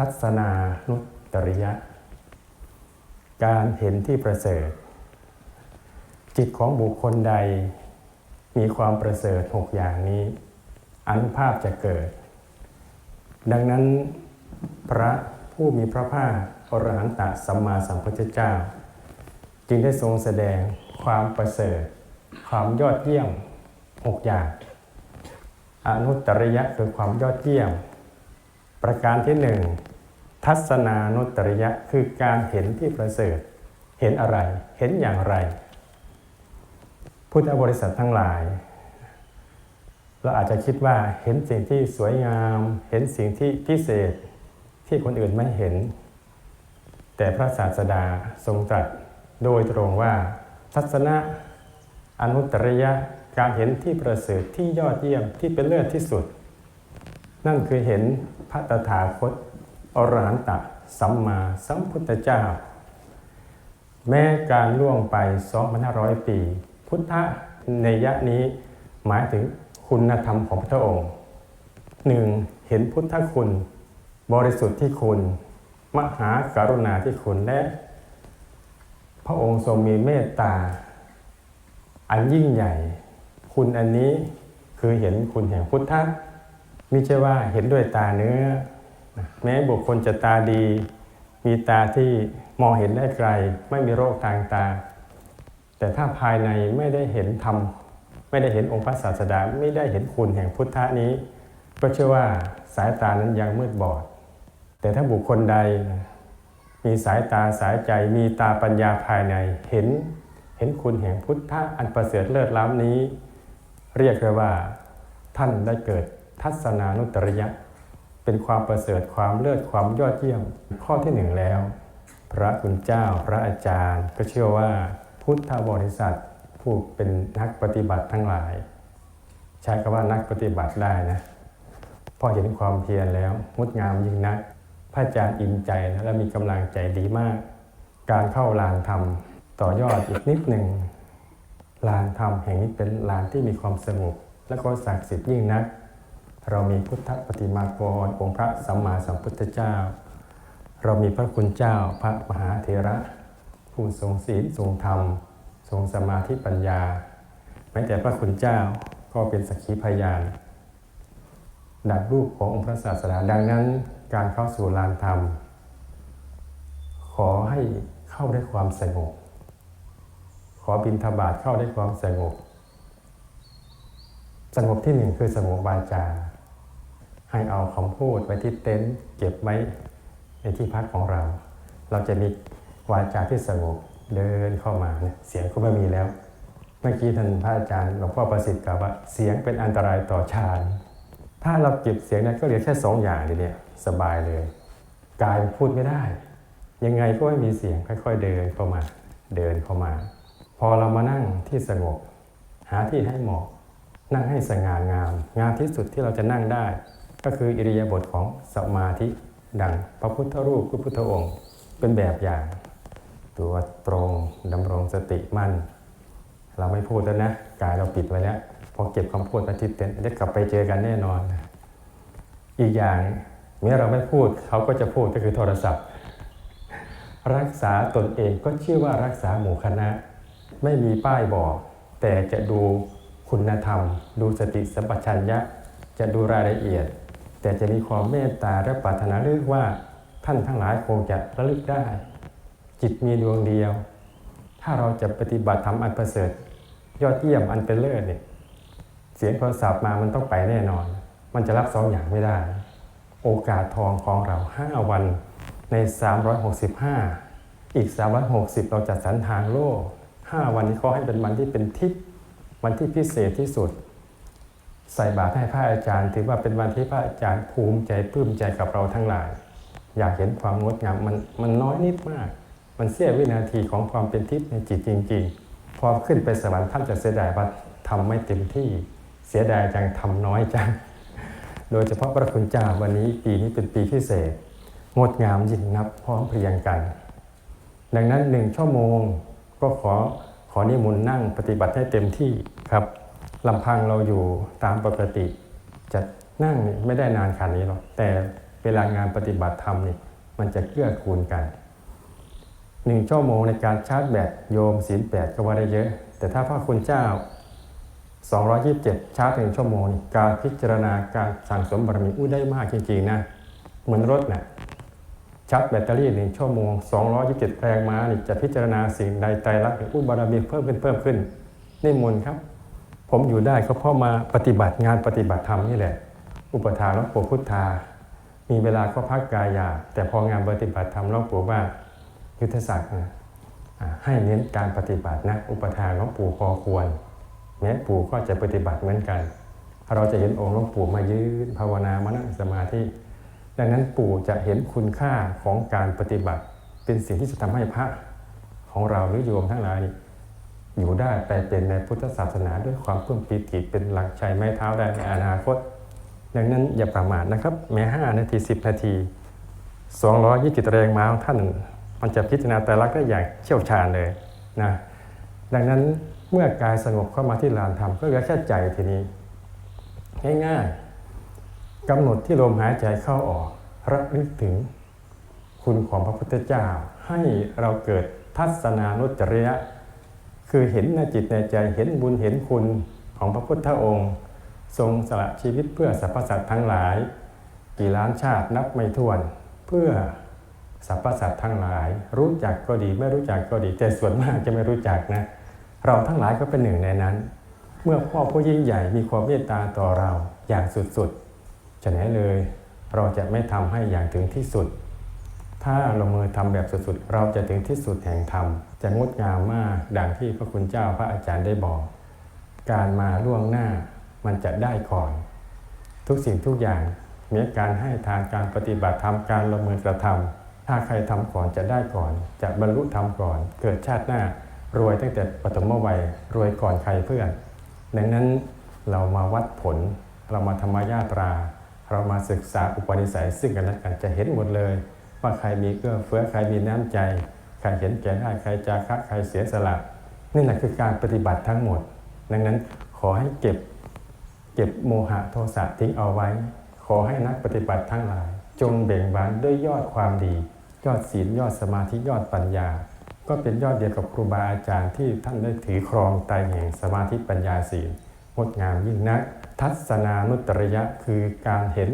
ทัศนานุตริยะ การเห็นที่ประเสริฐ จิตของบุคคลใด มีความประเสริฐหกอย่างนี้อนุภาพจะเกิด ดังนั้นพระผู้มีพระภาคอรหันตสัมมาสัมพุทธเจ้า จึงได้ทรงแสดงความประเสริฐ ความยอดเยี่ยมหกอย่าง อนุตตริยะคือความยอดเยี่ยม ประการที่หนึ่ง ทัศนานุตริยะคือการเห็นที่ประเสริฐ เห็นอะไร เห็นอย่างไร พุทธบริษัททั้งหลาย เราอาจจะคิดว่าเห็นสิ่งที่สวยงาม เห็นสิ่งที่พิเศษที่คนอื่นไม่เห็น แต่พระศาสดาทรงตรัสโดยตรงว่า ทัศนะอนุตตริยะการเห็นที่ประเสริฐที่ยอดเยี่ยมที่เป็นเลิศที่สุด นั่นคือเห็นพระตถาคต อรหันตสัมมาสัมพุทธเจ้า แม้การล่วงไป 2,500 ปี พุทธะในยะนี้หมายถึงคุณธรรมของพระองค์หนึ่งเห็นพุทธคุณ บริสุทธิ์ที่คุณ มหาการุณาที่คุณและ พระองค์ทรงมีเมตตา อันยิ่งใหญ่ คุณอันนี้คือเห็นคุณแห่งพุทธะไม่ใช่ว่าเห็นด้วยตาเนื้อ แม้บุคคลจะตาดี มีตาที่มองเห็นได้ไกล ไม่มีโรคทางตา แต่ถ้าภายในไม่ได้เห็นธรรมไม่ได้เห็นองค์พระศาสดาไม่ได้เห็นคุณแห่งพุทธะนี้ ก็เชื่อว่าสายตานั้นยังมืดบอด แต่ถ้าบุคคลใดมีสายตาสายใจมีตาปัญญาภายในเห็นเห็นคุณแห่งพุทธะอันประเสริฐเลิศล้ำนี้ เรียกได้ว่าท่านได้เกิดทัศนานุตริยะ เป็นความประเสริฐความเลิศความยอดเยี่ยมข้อที่หนึ่งแล้ว พระคุณเจ้าพระอาจารย์ ก็เชื่อว่าพุทธบริษัทผู้เป็นนักปฏิบัติทั้งหลาย ใช้คำว่านักปฏิบัติได้นะพอเห็นความเพียรแล้วงดงามยิ่งนัก พระอาจารย์อินใจนะและมีกำลังใจดีมาก การเข้าลานธรรมต่อยอดอีกนิดหนึ่งลานธรรมแห่งนี้เป็นลานที่มีความสงบและก็ศักดิ์สิทธิ์ยิ่งนัก เรามีพุทธปฏิมากรองค์พระสัมมาสัมพุทธเจ้า เรามีพระคุณเจ้าพระมหาเถระ ผู้ทรงศีลทรงธรรม ทรงสมาธิปัญญาแม้แต่พระคุณเจ้าก็เป็นสักขีพยานดับรูปขององค์พระศาสดาดังนั้นการเข้าสู่ลานธรรม ขอให้เข้าได้ความสงบขอบินทบาทเข้าได้ความสงบสงบที่หนึ่งคือสงบวาจา ให้เอาคำพูดไว้ที่เต็นท์เก็บไว้ในที่พักของเรา เราจะมีวาจาที่สงบเดินเข้ามาเนี่ยเสียงก็ไม่มีแล้ว เมื่อกี้ท่านพระอาจารย์หลวงพ่อประสิทธิ์กล่าวว่าเสียงเป็นอันตรายต่อฌานถ้าเราเก็บเสียงนั้นก็เหลือแค่สองอย่างเดียเนี่ยสบายเลยกายพูดไม่ได้ ยังไงก็ไม่มีเสียงค่อย ๆ เดินเข้ามาเดินเข้ามา พอเรามานั่งที่สงบ หาที่ให้เหมาะ นั่งให้สง่างาม งามที่สุดที่เราจะนั่งได้ ก็คืออิริยาบถของสมาธิดังพระพุทธรูปพระพุทธองค์ เป็นแบบอย่าง ตัวตรงดำรงสติมั่น เราไม่พูดแล้วนะกายเราปิดไว้แล้วพอเก็บคำพูดมาทิศเต็นจะกลับไปเจอกันแน่นอน อีกอย่างเมื่อเราไม่พูดเขาก็จะพูดก็คือโทรศัพท์ รักษาตนเองก็ชื่อว่ารักษาหมู่คณะ ไม่มีป้ายบอก แต่จะดูคุณธรรม ดูสติสัมปชัญญะ จะดูรายละเอียด แต่จะมีความเมตตาและปรารถนาเลือกว่าท่านทั้งหลายคงจะระลึกได้ จิตมีดวงเดียว ถ้าเราจะปฏิบัติธรรมอันประเสริฐ ยอดเยี่ยมอันเป็นเลิศเนี่ยเสียงโทรศัพท์มามันต้องไปแน่นอน มันจะรับสองอย่างไม่ได้ โอกาสทองของเรา 5 วันใน 365 อีก 360 เราจัดสรรทางโลก 5 วันนี้เขาให้เป็นวันที่เป็นทิพย์วันที่พิเศษที่สุด ใส่บาตรให้พระอาจารย์ ถือว่าเป็นวันที่พระอาจารย์ภูมิใจปลื้มใจกับเราทั้งหลาย อยากเห็นความงดงามมันมันน้อยนิดมาก มันเสี้ยววินาทีของความเป็นทิพย์ในจิตจริง ๆ พอขึ้นไปสวรรค์ท่านจะเสียดายว่าทำไม่เต็มที่ เสียดายจังทำน้อยจัง โดยเฉพาะพระคุณเจ้าวันนี้ปีนี้เป็นปีพิเศษงดงามยิ่งนับพร้อมเพรียงกัน ดังนั้นหนึ่งชั่วโมงก็ขอขอนิมนต์นั่งปฏิบัติให้เต็มที่ครับ ลำพังเราอยู่ตามปกติ จะนั่งไม่ได้นานขนาดนี้หรอกแต่เวลางานปฏิบัติธรรมนี่มันจะเกื้อกูลกันหนึ่งชั่วโมงในการชาร์จแบตโยมศีลแปดก็ว่าได้เยอะ แต่ถ้าพระคุณเจ้า 227 ชาร์จหนึ่งชั่วโมงการพิจารณาการสั่งสมบารมีอู้ได้มากจริงๆนะเหมือนรถนะ่ะชาร์จแบตเตอรี่หนึ่งชั่วโมง 227แรงม้านี่จะพิจารณาสิ่งใดไตรลักอู้บารมีเพิ่มขึ้นเพิ่มขึ้นนี่มนครับ ผมอยู่ได้ก็เพราะมาปฏิบัติงานปฏิบัติธรรมนี่แหละ อุปทานหลวงปู่พุทธา มีเวลาก็พักกายา แต่พองานปฏิบัติธรรมหลวงปู่ว่ายุทธศักดิ์นะให้เน้นการปฏิบัตินะอุปทานหลวงปู่พอควรแม้ปู่ก็จะปฏิบัติเหมือนกัน เราจะเห็นองค์หลวงปู่มายืนภาวนามานั่งสมาธิดังนั้นปู่จะเห็นคุณค่าของการปฏิบัติ เป็นสิ่งที่จะทำให้พระของเราหรือโยมทั้งหลาย อยู่ได้ไปเป็นในพุทธศาสนาด้วยความเพิ่มปีติเป็นหลักชัยไม้เท้าได้ในอนาคต ดังนั้นอย่าประมาทนะครับ แม้ 5 นาที 10 นาที 220แรงม้าของท่าน มันจะพิจารณาแต่ละก็อย่างเชี่ยวชาญเลยนะดังนั้นเมื่อกายสงบเข้ามาที่ลานธรรมก็เหลือแค่ใจทีนี้ ง่ายๆกำหนดที่ลมหายใจเข้าออกระลึกถึงคุณของพระพุทธเจ้า ให้เราเกิดทัศนานุจริยะ คือเห็นในจิตในใจเห็นบุญเห็นคุณของพระพุทธองค์ ทรงสละชีวิตเพื่อสรรพสัตว์ทั้งหลาย กี่ล้านชาตินับไม่ถ้วน เพื่อสรรพสัตว์ทั้งหลาย รู้จักก็ดีไม่รู้จักก็ดี แต่ส่วนมากจะไม่รู้จักนะเราทั้งหลายก็เป็นหนึ่งในนั้น เมื่อพ่อผู้ยิ่งใหญ่มีความเมตตาต่อเราอย่างสุดๆฉะนั้นเลย เราจะไม่ทำให้อย่างถึงที่สุด ถ้าลงมือทำแบบสุดๆ เราจะถึงที่สุดแห่งธรรม จะงดงามมากดังที่พระคุณเจ้าพระอาจารย์ได้บอก การมาล่วงหน้ามันจะได้ก่อน ทุกสิ่งทุกอย่างมีการให้ทานการปฏิบัติธรรมการลงมือกระทำถ้าใครทำก่อนจะได้ก่อน จะบรรลุธรรมก่อน เกิดชาติหน้ารวยตั้งแต่ปฐมวัยรวยก่อนใครเพื่อน ดังนั้นเรามาวัดผล เรามาธรรมญาตรา เรามาศึกษาอุปนิสัยซึ่งกันและกันจะเห็นหมดเลย ว่าใครมีเอื้อเฟื้อใครมีน้ำใจ ใครเห็นแก่ได้ใครจาคะใครเสียสละนี่แหละคือการปฏิบัติทั้งหมด ดังนั้นขอให้เก็บเก็บโมหะโทสะทิ้งเอาไว้ ขอให้นักปฏิบัติทั้งหลาย จงเบ่งบานด้วยยอดความดี ยอดศีลยอดสมาธิยอดปัญญา ก็เป็นยอดเดียวกับครูบาอาจารย์ที่ท่านได้ถือครองไตแห่งสมาธิปัญญาศีลงดงามยิ่งนัก ทัศนานุตริยะคือการเห็น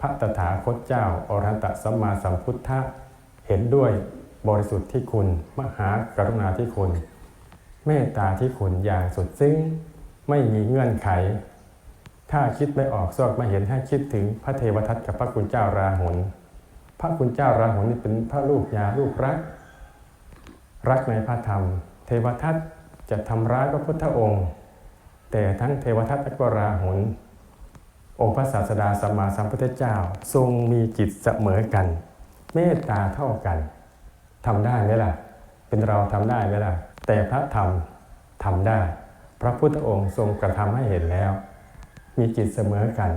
พระตถาคตเจ้าอรหันตสัมมาสัมพุทธะเห็นด้วยบริสุทธิ์ที่คุณ มหากรุณาที่คุณ เมตตาที่คุณอย่างสุดซึ้งไม่มีเงื่อนไข ถ้าคิดไม่ออกซอกไม่เห็นให้คิดถึงพระเทวทัตกับพระคุณเจ้าราหุลพระคุณเจ้าราหุลนี่เป็นพระลูกยาลูกรัก รักในพระธรรม เทวทัตจะทำร้ายพระพุทธองค์ แต่ทั้งเทวทัตและก็ราหุล องค์พระศาสดาสัมมาสัมพุทธเจ้า ทรงมีจิตเสมอกัน เมตตาเท่ากันทำได้ไหมล่ะ เป็นเราทำได้ไหมล่ะ แต่พระธรรมทำได้ พระพุทธองค์ทรงกระทำให้เห็นแล้ว มีจิตเสมอกัน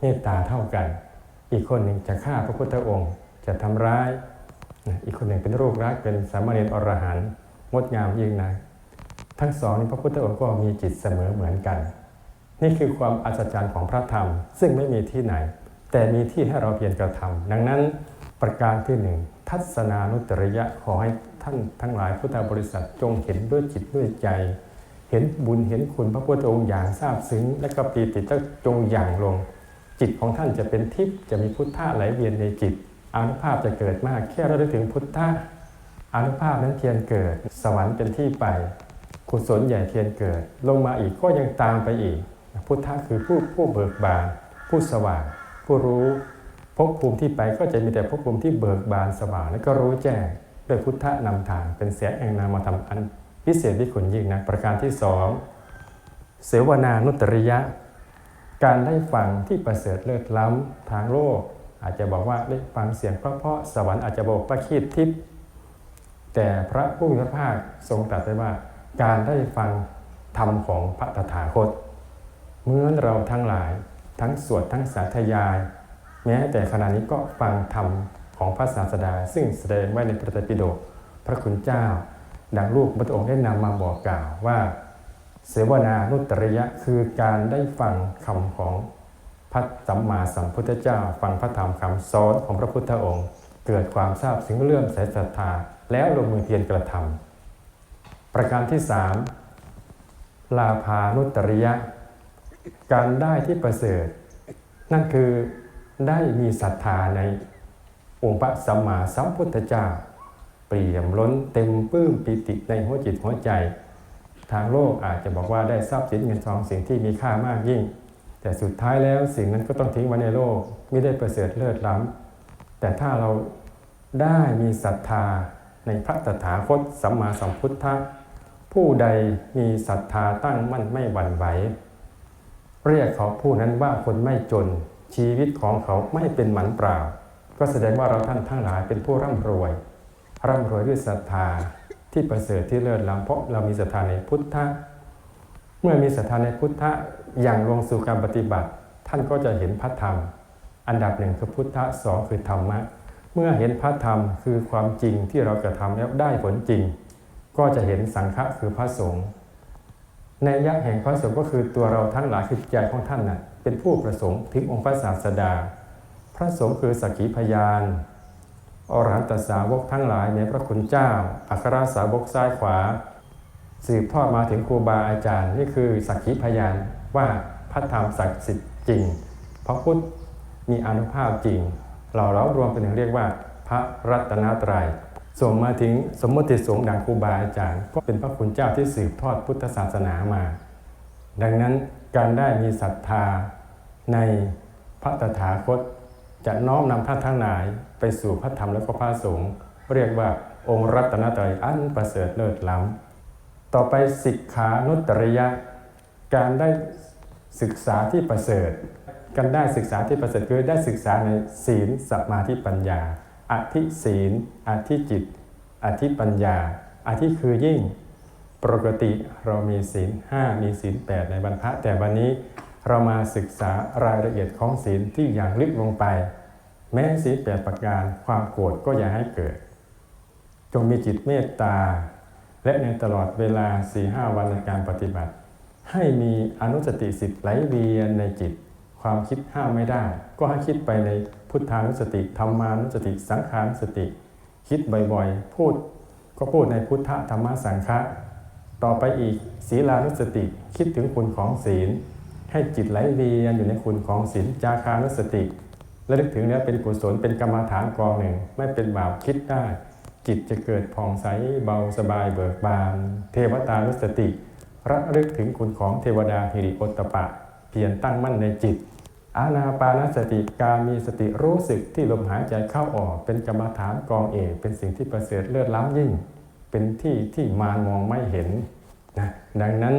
เมตตาเท่ากัน อีกคนหนึ่งจะฆ่าพระพุทธองค์จะทำร้าย อีกคนหนึ่งเป็นโรครักเป็นสามเณรอรหันต์งดงามยิ่งนักทั้งสองนี้พระพุทธองค์ก็มีจิตเสมอเหมือนกัน นี่คือความอัศจรรย์ของพระธรรม ซึ่งไม่มีที่ไหน แต่มีที่ให้เราเพียรกระทำดังนั้นประการที่หนึ่งทัศนานุตริยะขอให้ท่านทั้งหลายพุทธบริษัทจงเห็นด้วยจิตด้วยใจ เห็นบุญเห็นคุณพระพุทธองค์อย่างทราบซึ้ง และก็ปีติจงอย่างลง จิตของท่านจะเป็นทิพย์จะมีพุทธะไหลเวียนในจิตอานุภาพจะเกิดมากแค่เราได้ถึงพุทธะอานุภาพนั้นเทียนเกิด สวรรค์เป็นที่ไปกุศลใหญ่เทียนเกิด ลงมาอีกก็ยังตามไปอีก พุทธะคือผู้ผู้เบิกบาน ผู้สว่าง ผู้รู้ภพภูมิที่ไปก็จะมีแต่ภพภูมิที่เบิกบานสว่างและก็รู้แจ้งด้วยพุทธะนำทางเป็นแสงแห่งนามธรรมอันพิเศษวิคุณยิ่งนะประการที่สองเสวนานุตริยะ การได้ฟังที่ประเสริฐเลิศล้ำทางโลก อาจจะบอกว่าได้ฟังเสียงเพราะๆสวรรค์อาจจะบอกประคีดทิพย์แต่พระผู้มีพระภาคทรงตรัสไว้ว่า การได้ฟังธรรมของพระตถาคต เหมื่อนเราทั้งหลายทั้งสวดทั้งสาธยาย แม้แต่ขณะนี้ก็ฟังธรรมของพระศาสดา ซึ่งแสดงไว้ในพระไตรปิฎกพระคุณเจ้า ดังลูกพระองค์ได้นำมาบอกกล่าวว่า เสวนานุตริยะคือการได้ฟังคำของพระสัมมาสัมพุทธเจ้า ฟังพระธรรมคำสอนของพระพุทธองค์ เกิดความทราบซึ้งเลื่อมใสศรัทธาแล้วลงมือเพียรกระทำประการที่สามลาภานุตริยะ การได้ที่ประเสริฐ นั่นคือได้มีศรัทธาในองค์พระสัมมาสัมพุทธเจ้า เปี่ยมล้นเต็มปื้มปิติในหัวจิตหัวใจ ทางโลกอาจจะบอกว่าได้ทรัพย์สินเงินทองสิ่งที่มีค่ามากยิ่ง แต่สุดท้ายแล้วสิ่งนั้นก็ต้องทิ้งไว้ในโลกไม่ได้ประเสริฐเลิศล้ำแต่ถ้าเราได้มีศรัทธาในพระตถาคตสัมมาสัมพุทธะผู้ใดมีศรัทธาตั้งมั่นไม่หวั่นไหว เรียกเขาผู้นั้นว่าคนไม่จน ชีวิตของเขาไม่เป็นหมันเปล่า ก็แสดงว่าเราท่านทั้งหลายเป็นผู้ร่ำรวย ร่ำรวยด้วยศรัทธาที่ประเสริฐที่เลิศล้ำเพราะเรามีศรัทธาในพุทธะเมื่อมีศรัทธาในพุทธะอย่างลงสู่การปฏิบัติ ท่านก็จะเห็นพระธรรม อันดับหนึ่งคือพุทธะสองคือธรรมะ เมื่อเห็นพระธรรมคือความจริงที่เราจะทำแล้วได้ผลจริง ก็จะเห็นสังฆะคือพระสงฆ์ ในยะแห่งพระสงฆ์ก็คือตัวเราทั้งหลายคือใจของท่านน่ะเป็นผู้ประสงค์ถึงองค์พระศาสดา พระสงฆ์คือสักขีพยานอรหันตสาวกทั้งหลายในพระคุณเจ้า อัครสาวกซ้ายขวา สืบทอดมาถึงครูบาอาจารย์ นี่คือสักขีพยานว่าพระธรรมศักดิ์สิทธิ์จริง พระพุทธมีอนุภาพจริง เราเรารวมเป็นหนึ่งเรียกว่า พระรัตนตรัย ส่งมาถึงสมมติสงฆ์ดังครูบาอาจารย์ ก็เป็นพระคุณเจ้าที่สืบทอดพุทธศาสนามา ดังนั้นการได้มีศรัทธาในพระตถาคต จะน้อมนำท่านทั้งหลายไปสู่พระธรรมและก็พระสงฆ์เรียกว่าองค์รัตนตรัยอันประเสริฐเลิศล้ำต่อไปสิกขานุตริยะ การได้ศึกษาที่ประเสริฐ การได้ศึกษาที่ประเสริฐคือได้ศึกษาในศีลสมาธิปัญญา อธิศีล อธิจิต อธิปัญญา อธิคือยิ่ง ปกติเรามีศีล5มีศีล8ในบรรพะแต่วันนี้เรามาศึกษารายละเอียดของศีลที่อย่างลึกลงไป แม้ศีลแปดประการความโกรธก็อย่าให้เกิด จงมีจิตเมตตา และในตลอดเวลา4-5วันในการปฏิบัติ ให้มีอนุสติสิทธิ์ไหลเวียนในจิต ความคิดห้ามไม่ได้ ก็ให้คิดไปใน พุทธานุสติธรรมานุสติ สังขานุสติ คิดบ่อยๆ พูดก็พูดในพุทธธรรมสังฆะต่อไปอีกศีลานุสติคิดถึงคุณของศีล ให้จิตไหลเวียนอยู่ในคุณของศีลจาคานุสติและลึกถึงแล้วเป็นกุศลเป็นกรรมฐานกองหนึ่ง ไม่เป็นบาปคิดได้ จิตจะเกิดผ่องใสเบาสบายเบิกบาน เทวตานุสติระลึกถึงคุณของเทวดาหิริโอตตปะ เพียรตั้งมั่นในจิต อาณาปานสติการมีสติรู้สึกที่ลมหายใจเข้าออก เป็นกรรมฐานกองเอก เป็นสิ่งที่ประเสริฐเลิศล้ำยิ่ง เป็นที่ที่มารมองไม่เห็นนะดังนั้น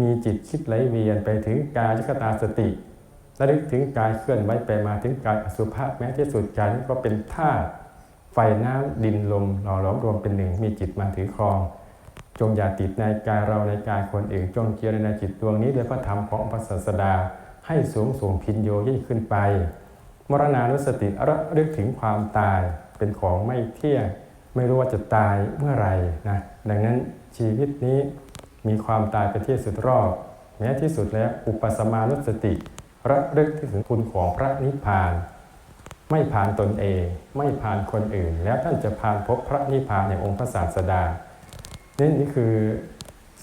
มีจิตคิดไหลเวียนไปถึงกายคตาสติระลึกถึงกายเคลื่อนไหวไปมาถึงกายอสุภะแม้ที่สุดกายก็เป็นธาตุไฟน้ำดินลมหล่อหลอมรวมเป็นหนึ่งมีจิตมาถือครอง จงอย่าติดในกายเราในกายคนอื่นจงเจริญในจิตดวงนี้ด้วยพระธรรมของพระศาสดา ให้สูงส่งพินโยยิ่งขึ้นไป มรณานุสติระลึกถึงความตายเป็นของไม่เที่ยงไม่รู้ว่าจะตายเมื่อไหร่นะดังนั้นชีวิตนี้มีความตายเป็นที่สุดรอบแม้ที่สุดแล้วอุปสมานุสติ ระลึกถึงคุณของพระนิพพาน ไม่ผ่านตนเอง ไม่ผ่านคนอื่น แล้วท่านจะผ่านพบพระนิพพานในองค์พระศาสดานี่นี่คือ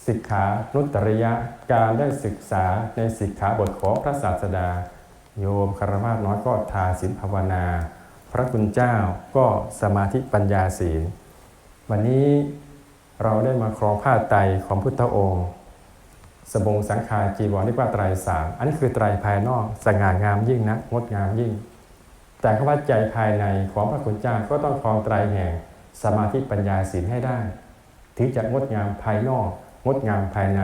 สิกขานุตริยะการได้ศึกษาในสิกขาบทของพระศาสดา โยมคารวะน้อยก็ทาศีลภาวนา พระคุณเจ้าก็สมาธิปัญญาศีล วันนี้เราได้มาครองผ้าไตรของพุทธองค์สบงสังขารจีวรนี่ว่าไตรสามอันนี้คือไตรภายนอกสง่างามยิ่งนะงดงามยิ่ง แต่คำว่าใจภายในของพระคุณเจ้าก็ต้องครองไตรแห่งสมาธิปัญญาศีลให้ได้ ถึงจะงดงามภายนอก งดงามภายใน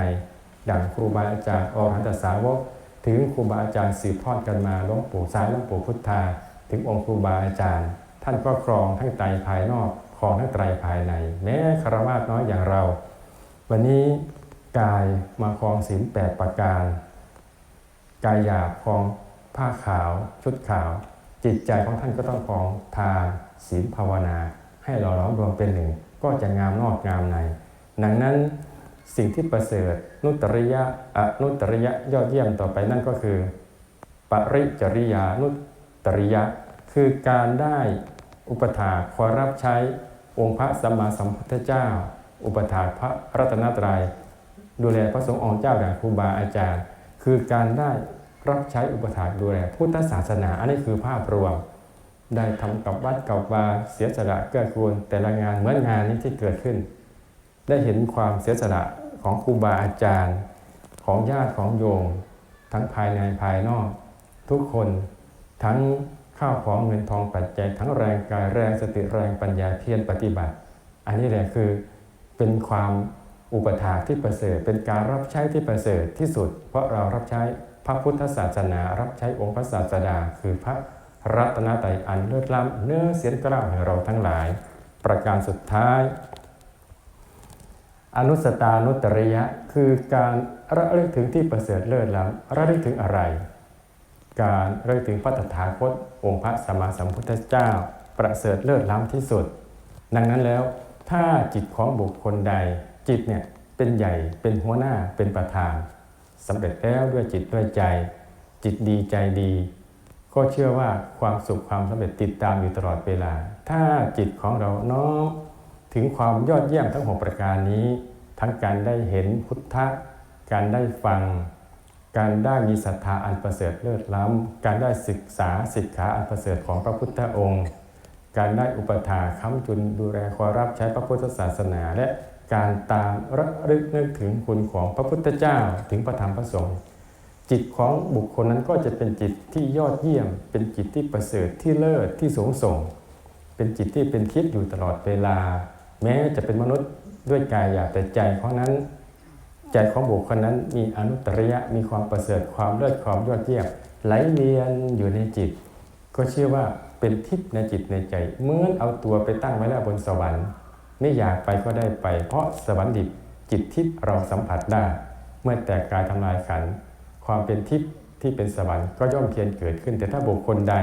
ดังครูบาอาจารย์อรหันตสาวก ถึงครูบาอาจารย์สืบทอดกันมาหลวงปู่ซ้ายหลวงปู่พุทธา ถึงองค์ครูบาอาจารย์ ท่านก็ครองทั้งไตรภายนอกครองทั้งไตรภายใน แม้คารวะน้อยอย่างเรา วันนี้กายมาครองศีลแปดประการกายหยาบครองผ้าขาวชุดขาว จิตใจของท่านก็ต้องครองทานศีลภาวนา ให้หล่อหลอมรวมเป็นหนึ่ง ก็จะงามนอกงามใน ดังนั้น สิ่งที่ประเสริฐนุตริยะอนุตริยะยอดเยี่ยมต่อไปนั่นก็คือ ปริจริยานุตริยะ คือการได้อุปถาคอยรับใช้องค์พระสัมมาสัมพุทธเจ้า อุปถาพระรัตนตรัย ดูแลพระสงฆ์องค์เจ้าอย่างครูบาอาจารย์ คือการได้รับใช้อุปถาดูแลพุทธศาสนาอันนี้คือภาพรวม ได้ทำกับวัดกับวาเสียสละเกื้อกูลแต่ละงานเหมือนงานนี้ที่เกิดขึ้น ได้เห็นความเสียสละของครูบาอาจารย์ ของญาติของโยมทั้งภายในภายนอก ทุกคนทั้งข้าวของเงินทองปัจจัยทั้งแรงกายแรงสติแรงปัญญาเพียรปฏิบัติ อันนี้แหละคือเป็นความอุปถากที่ประเสริฐ เป็นการรับใช้ที่ประเสริฐที่สุด เพราะเรารับใช้พระพุทธศาสนา รับใช้องค์พระศาสดา คือพระรัตนตรัยอันเลิศล้ำเนื้อเสียนกล้าวแห่งเราทั้งหลาย ประการสุดท้าย อนุสตานุตริยะ คือการระลึกถึงที่ประเสริฐเลิศล้ำระลึกถึงอะไร การระลึกถึงพระตถาคต องค์พระสัมมาสัมพุทธเจ้า ประเสริฐเลิศล้ำที่สุด ดังนั้นแล้วถ้าจิตของบุคคลใด จิตเนี่ยเป็นใหญ่เป็นหัวหน้าเป็นประธานสำเร็จแล้วด้วยจิตด้วยใจ จิตดีใจดี ก็เชื่อว่าความสุขความสำเร็จติดตามอยู่ตลอดเวลา ถ้าจิตของเราน้อม ถึงความยอดเยี่ยมทั้งหกประการนี้ ทั้งการได้เห็นพุทธะ การได้ฟัง การได้มีศรัทธาอันประเสริฐเลิศล้ำ การได้ศึกษาศิกขาอันประเสริฐของพระพุทธองค์ การได้อุปถาค้ำจุนดูแลคอรับใช้พระพุทธศาสนา และการตามระลึกนึกถึงคุณของพระพุทธเจ้าถึงพระธรรมพระสงฆ์จิตของบุคคลนั้นก็จะเป็นจิตที่ยอดเยี่ยม เป็นจิตที่ประเสริฐที่เลิศที่สูงส่ง เป็นจิตที่เป็นทิพย์อยู่ตลอดเวลา แม้จะเป็นมนุษย์ด้วยกายหยาบแต่ใจของนั้น ใจของบุคคลนั้นมีอนุตริยะมีความประเสริฐความเลิศความยอดเยี่ยมไหลเวียนอยู่ในจิต ก็เชื่อว่าเป็นทิพย์ในจิตในใจเหมือนเอาตัวไปตั้งไว้แล้วบนสวรรค์ ไม่อยากไปก็ได้ไป เพราะสวรรค์ดิบจิตทิพย์เราสัมผัสได้ เมื่อแตกกายทำลายขัน ความเป็นทิพย์ที่เป็นสวรรค์ก็ย่อมเพียรเกิดขึ้น แต่ถ้าบุคคลใด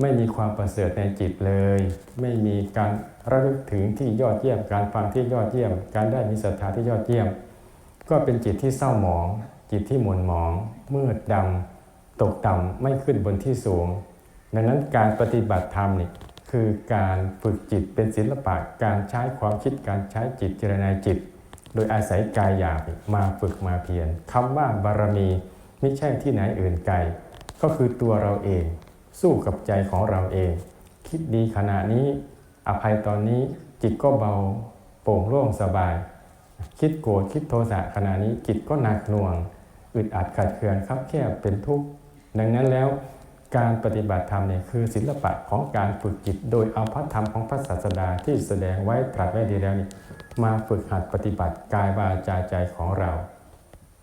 ไม่มีความประเสริฐในจิตเลย ไม่มีการ ระลึกถึงที่ยอดเยี่ยม การฟังที่ยอดเยี่ยม การได้มีศรัทธาที่ยอดเยี่ยม ก็เป็นจิตที่เศร้าหมอง จิตที่หม่นหมอง มืดดำตกต่ำไม่ขึ้นบนที่สูง ดังนั้นการปฏิบัติธรรมนี่คือการฝึกจิตเป็นศิลปะการใช้ความคิดการใช้จิตเจรนายจิต โดยอาศัยกายหยาบมาฝึกมาเพียรคำว่าบารมีไม่ใช่ที่ไหนอื่นไกลก็คือตัวเราเอง สู้กับใจของเราเอง คิดดีขณะนี้ อภัยตอนนี้จิตก็เบาโปร่งโล่งสบาย คิดโกรธคิดโทสะขณะนี้จิตก็หนักหน่วง อึดอัดขัดเคืองคับแคบเป็นทุกข์ดังนั้นแล้วการปฏิบัติธรรมเนี่ยคือศิลปะของการฝึกจิต โดยเอาพระธรรมของพระศาสดาที่แสดงไว้ตรัสไว้ดีแล้วนี่มาฝึกหัดปฏิบัติกายวาจาใจของเรา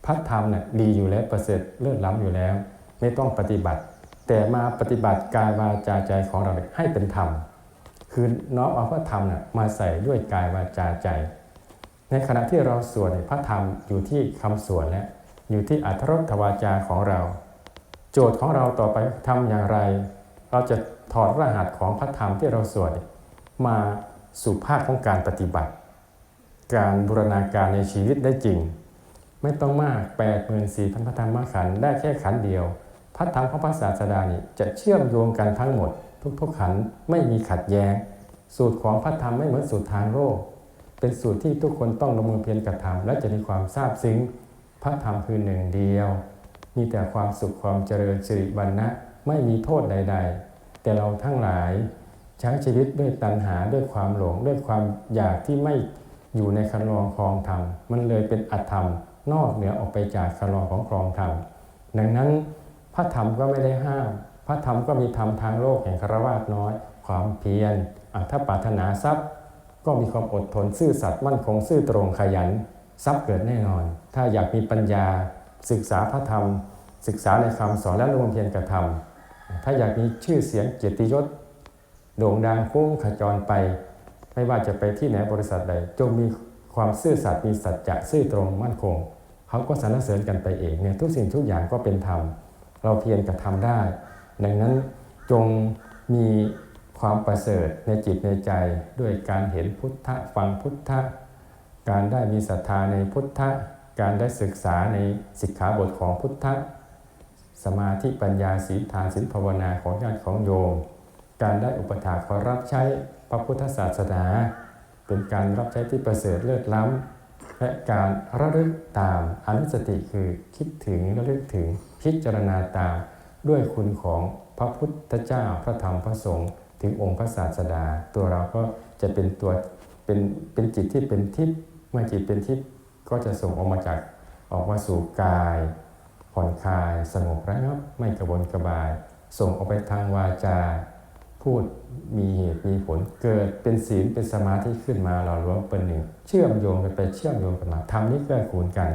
พระธรรมเนี่ยดีอยู่แล้วประเสริฐเลิศล้ำอยู่แล้ว ไม่ต้องปฏิบัติ แต่มาปฏิบัติกายวาจาใจของเราให้เป็นธรรม คือน้อมเอาพระธรรมนะมาใส่ด้วยกายวาจาใจ ในขณะที่เราสวดพระธรรมอยู่ที่คำสวดและอยู่ที่อัธรสวาจาของเรา โจทย์ของเราต่อไปทำอย่างไร เราจะถอดรหัสของพระธรรมที่เราสวดมาสู่ภาคของการปฏิบัติ การบูรณาการในชีวิตได้จริง ไม่ต้องมาก8 4 0 0 0พระธรรมขันธ์ได้แค่ขันธ์เดียว พระธรรมของพระศาสดานี่จะเชื่อมโยงกันทั้งหมด ทุกๆขันไม่มีขัดแย้ง สูตรของพระธรรมไม่เหมือนสูตรทางโลก เป็นสูตรที่ทุกคนต้องลงมือเพียรกระทำและจะมีความซาบซึ้ง พระธรรมคือหนึ่งเดียว มีแต่ความสุขความเจริญสิริวัณณะไม่มีโทษใด ๆ แต่เราทั้งหลายใช้ชีวิตด้วยตัณหาด้วยความหลงด้วยความอยากที่ไม่อยู่ในคันลองครองธรรม มันเลยเป็นอธรรม นอกเหนือออกไปจากคันลองของครองธรรม ดังนั้นพระธรรมก็ไม่ได้ห้าม ระธรรมก็มีธรรมทางโลกแห่งคารวะน้อย ความเพียรถ้าปรารถนาทรัพย์ ก็มีความอดทนซื่อสัตย์มั่นคงซื่อตรงขยัน ทรัพย์เกิดแน่นอน ถ้าอยากมีปัญญา ศึกษาพระธรรม ศึกษาในคำสอนและลงเพียรกระทำถ้าอยากมีชื่อเสียงเกียรติยศโด่งดังฟุ้งขจรไป ไม่ว่าจะไปที่ไหนบริษัทใดจงมีความซื่อสัตย์มีสัจจะซื่อตรงมั่นคงเขาก็สรรเสริญกันไปเองเนี่ยทุกสิ่งทุกอย่างก็เป็นธรรมเราเพียรกระทำได้ ดังนั้นจงมีความประเสริฐในจิตในใจด้วยการเห็นพุทธะฟังพุทธะ การได้มีศรัทธาในพุทธะ การได้ศึกษาในสิกขาบทของพุทธะ สมาธิปัญญาศีลทานศีลภาวนาของญาติของโยม การได้อุปถาขอรับใช้พระพุทธศาสนา เป็นการรับใช้ที่ประเสริฐเลิศล้ำ และการระลึกตามอนุสติคือคิดถึงระลึกถึงพิจารณาตาม ด้วยคุณของพระพุทธเจ้าพระธรรมพระสงฆ์ถึงองค์พระศาสดา ตัวเราก็จะเป็นตัวเป็นเป็นจิตที่เป็นทิพย์เมื่อจิตเป็นทิพย์ก็จะส่งออกมาจากออกมาสู่กาย ผ่อนคลายสงบระงับไม่กระวนกระบาย ส่งออกไปทางวาจา พูดมีเหตุมีผลเกิดเป็นศีลเป็นสมาธิขึ้นมาหล่อหลวมเป็นหนึ่ง เชื่อมโยงกันไปเชื่อมโยงกันมาทำนี้เกื้อกูลกัน